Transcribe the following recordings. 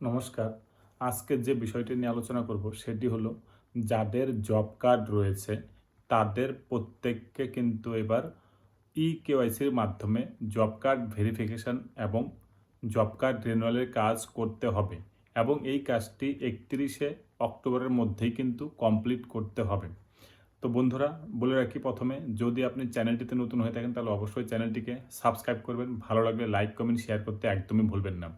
নমস্কার। আজকে যে বিষয়টি নিয়ে আলোচনা করব সেটি হলো, যাদের জব কার্ড রয়েছে, তাদের প্রত্যেককে কিন্তু এবার ই কেওয়াইসির মাধ্যমে জব কার্ড ভেরিফিকেশন এবং জব কার্ড রিনুয়ালের কাজ করতে হবে এবং এই কাজটি একত্রিশে অক্টোবরের মধ্যেই কিন্তু কমপ্লিট করতে হবে। তো বন্ধুরা, বলে রাখি প্রথমে, যদি আপনি চ্যানেলটিতে নতুন হয়ে থাকেন, তাহলে অবশ্যই চ্যানেলটিকে সাবস্ক্রাইব করবেন। ভালো লাগলে লাইক কমেন্ট শেয়ার করতে একদমই ভুলবেন না।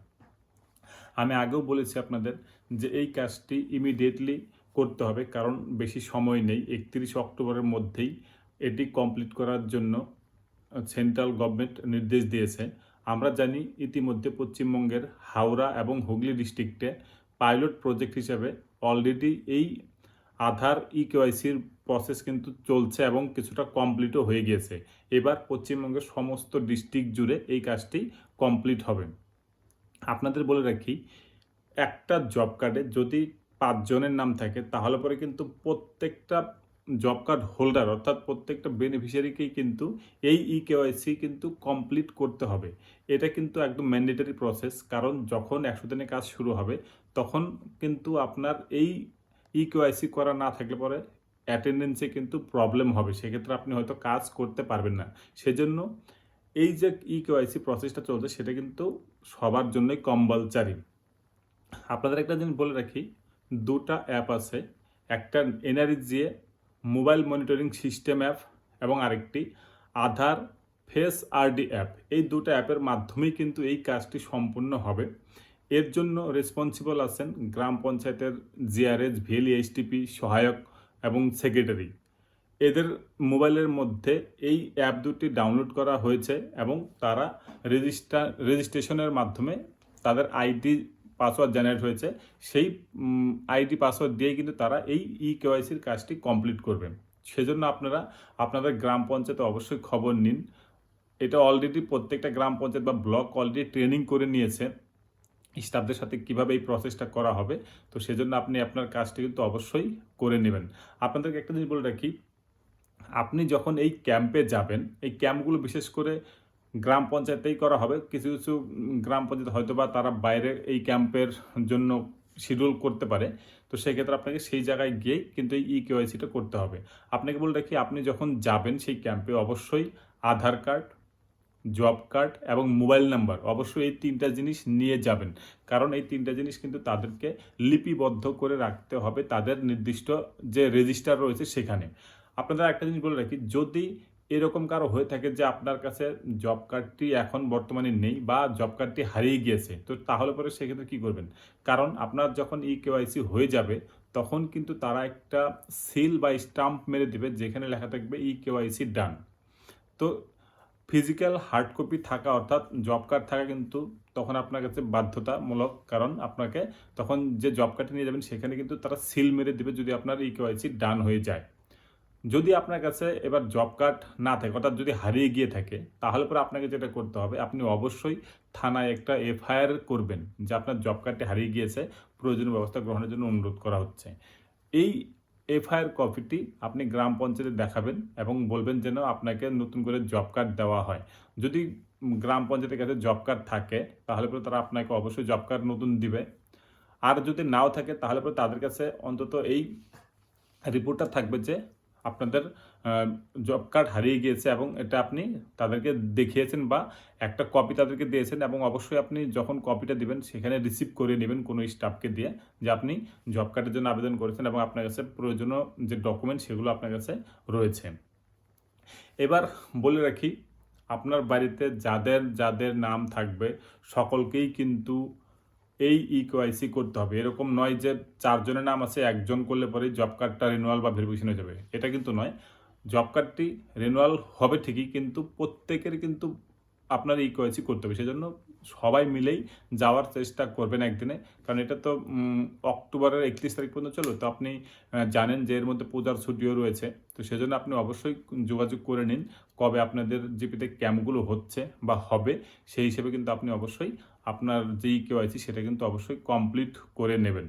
আমি আগেও বলেছি আপনাদের যে এই কাজটি ইমিডিয়েটলি করতে হবে, কারণ বেশি সময় নেই। একত্রিশ অক্টোবরের মধ্যেই এটি কমপ্লিট করার জন্য সেন্ট্রাল গভর্নমেন্ট নির্দেশ দিয়েছে। আমরা জানি ইতিমধ্যে পশ্চিমবঙ্গের হাওড়া এবং হুগলি ডিস্ট্রিক্টে পাইলট প্রজেক্ট হিসাবে অলরেডি এই আধার ই কেওয়াইসির প্রসেস কিন্তু চলছে এবং কিছুটা কমপ্লিটও হয়ে গিয়েছে। এবার পশ্চিমবঙ্গের সমস্ত ডিস্ট্রিক্ট জুড়ে এই কাজটি কমপ্লিট হবে। আপনাদের বলে রাখি, একটা জব কার্ডে যদি পাঁচজনের নাম থাকে, তাহলে পরে কিন্তু প্রত্যেকটা জব কার্ড হোল্ডার অর্থাৎ প্রত্যেকটা বেনিফিশিয়ারিকেই কিন্তু এই ই কেওয়াইসি কিন্তু কমপ্লিট করতে হবে। এটা কিন্তু একদম ম্যান্ডেটারি প্রসেস কারণ যখন একশো দিনের কাজ শুরু হবে, তখন কিন্তু আপনার এই ই কেওয়াইসি করা না থাকলে পরে অ্যাটেন্ডেন্সে কিন্তু প্রবলেম হবে। সেক্ষেত্রে আপনি হয়তো কাজ করতে পারবেন না। সেজন্য এই যে ই কেওয়াইসি প্রসেসটা চলছে, সেটা কিন্তু সবার জন্যই কম্পালসারি আপনাদের একটা জিনিস বলে রাখি, দুটা অ্যাপ আছে, একটা NRGA mobile monitoring system app এবং আরেকটি আধার ফেস আরডি অ্যাপ এই দুটো অ্যাপের মাধ্যমেই কিন্তু এই কাজটি সম্পূর্ণ হবে। এর জন্য রেসপন্সিবল আছেন গ্রাম পঞ্চায়েতের জিআরএস ভিএলই এইচটিপি সহায়ক এবং সেক্রেটারি এদের মোবাইলের মধ্যে এই অ্যাপ দুটি ডাউনলোড করা হয়েছে এবং তারা রেজিস্টার, রেজিস্ট্রেশনের মাধ্যমে তাদের আইডি, পাসওয়ার্ড জেনারেট হয়েছে। সেই আইডি, পাসওয়ার্ড দিয়ে কিন্তু তারা এই ই কেওয়াইসির কাজটি কমপ্লিট করবেন। সেজন্য আপনারা আপনাদের গ্রাম পঞ্চায়েতে অবশ্যই খবর নিন। এটা অলরেডি প্রত্যেকটা গ্রাম পঞ্চায়েত বা ব্লক অলরেডি ট্রেনিং করে নিয়েছে, স্টাফদের সাথে কীভাবে এই প্রসেসটা করা হবে। তো সেজন্য আপনি আপনার কাজটি কিন্তু অবশ্যই করে নেবেন। আপনাদেরকে একটা জিনিস বলে রাখি আপনি যখন এই ক্যাম্পে যাবেন, এই ক্যাম্পগুলো বিশেষ করে গ্রাম পঞ্চায়েতেই করা হবে। কিছু কিছু গ্রাম পঞ্চায়েত হয়তো বা তারা বাইরে এই ক্যাম্পের জন্য শিডিউল করতে পারে। তো সেক্ষেত্রে আপনাকে সেই জায়গায় গিয়েই কিন্তু এই ই কেওয়াইসিটা করতে হবে। আপনাকে বলে রাখি, আপনি যখন যাবেন সেই ক্যাম্পে অবশ্যই আধার কার্ড, জব কার্ড এবং মোবাইল নাম্বার অবশ্যই এই তিনটা জিনিস নিয়ে যাবেন। কারণ এই তিনটা জিনিস কিন্তু তাদেরকে লিপিবদ্ধ করে রাখতে হবে তাদের নির্দিষ্ট যে রেজিস্টার রয়েছে সেখানে। আপনাদের একটা জিনিস বলে রাখি, যদি এরকম কারও হয়ে থাকে যে আপনার কাছে জব কার্ডটি এখন বর্তমানে নেই বা জব কার্ডটি হারিয়ে গিয়েছে, তো তাহলে পরে সেক্ষেত্রে কী করবেন? কারণ আপনার যখন ই কেওয়াইসি হয়ে যাবে, তখন কিন্তু তারা একটা সিল বা স্টাম্প মেরে দেবে যেখানে লেখা থাকবে ই কেওয়াইসি ডান তো ফিজিক্যাল হার্ড কপি থাকা অর্থাৎ জব কার্ড থাকা কিন্তু তখন আপনার কাছে বাধ্যতামূলক, কারণ আপনাকে তখন যে জব কার্ডটি নিয়ে যাবেন সেখানে কিন্তু তারা সিল মেরে দেবে যদি আপনার ই কেওয়াইসি ডান হয়ে যায়। যদি আপনার কাছে এবার জব কার্ড না থাকে, অর্থাৎ যদি হারিয়ে গিয়ে থাকে, তাহলে পরে আপনাকে যেটা করতে হবে, আপনি অবশ্যই থানায় একটা এফআইআর করবেন যে আপনার জব কার্ডটি হারিয়ে গিয়েছে, প্রয়োজনীয় ব্যবস্থা গ্রহণের জন্য অনুরোধ করা হচ্ছে। এই এফআইআর কপিটি আপনি গ্রাম পঞ্চায়েতে দেখাবেন এবং বলবেন যেন আপনাকে নতুন করে জব কার্ড দেওয়া হয়। যদি গ্রাম পঞ্চায়েতের কাছে জব কার্ড থাকে, তাহলে পরে তারা আপনাকে অবশ্যই জব কার্ড নতুন দিবে। আর যদি নাও থাকে, তাহলে পরে তাদের কাছে অন্তত এই রিপোর্টটা থাকবে যে আপনাদের জব কার্ড হারিয়ে গিয়েছে এবং এটা আপনি তাদেরকে দেখিয়েছেন বা একটা কপি তাদেরকে দিয়েছেন এবং অবশ্যই আপনি যখন কপিটা দিবেন, সেখানে রিসিভ করে নেবেন কোনো স্টাফকে দিয়ে যে আপনি জব কার্ডের জন্য আবেদন করেছেন এবং আপনার কাছে প্রয়োজনীয় যে ডকুমেন্ট সেগুলো আপনার কাছে রয়েছে। এবার বলে রাখি, আপনার বাড়িতে যাদের যাদের নাম থাকবে, সকলকেই কিন্তু এই ই কেওয়াইসি করতে হবে। এরকম নয় যে চারজনের নাম আছে, একজন করলে পরে জব কার্ডটা রিনুয়াল বা ভেরিফিকেশন হয়ে যাবে। এটা কিন্তু নয়। জব কার্ডটি রিনুয়াল হবে ঠিকই, কিন্তু প্রত্যেকের কিন্তু আপনার ই কেওয়াইসি করতে হবে। সেজন্য সবাই মিলেই যাওয়ার চেষ্টা করবেন একদিনে। কারণ এটা তো অক্টোবরের একত্রিশ তারিখ পর্যন্ত চলো তো আপনি জানেন যে এর মধ্যে পূজার ছুটিও রয়েছে। তো সেজন্য আপনি অবশ্যই যোগাযোগ করে নিন কবে আপনাদের জিপিতে ক্যাম্পগুলো হচ্ছে বা হবে। সেই হিসেবে কিন্তু আপনি অবশ্যই আপনার যেই কেওয়াইসি সেটা কিন্তু অবশ্যই কমপ্লিট করে নেবেন।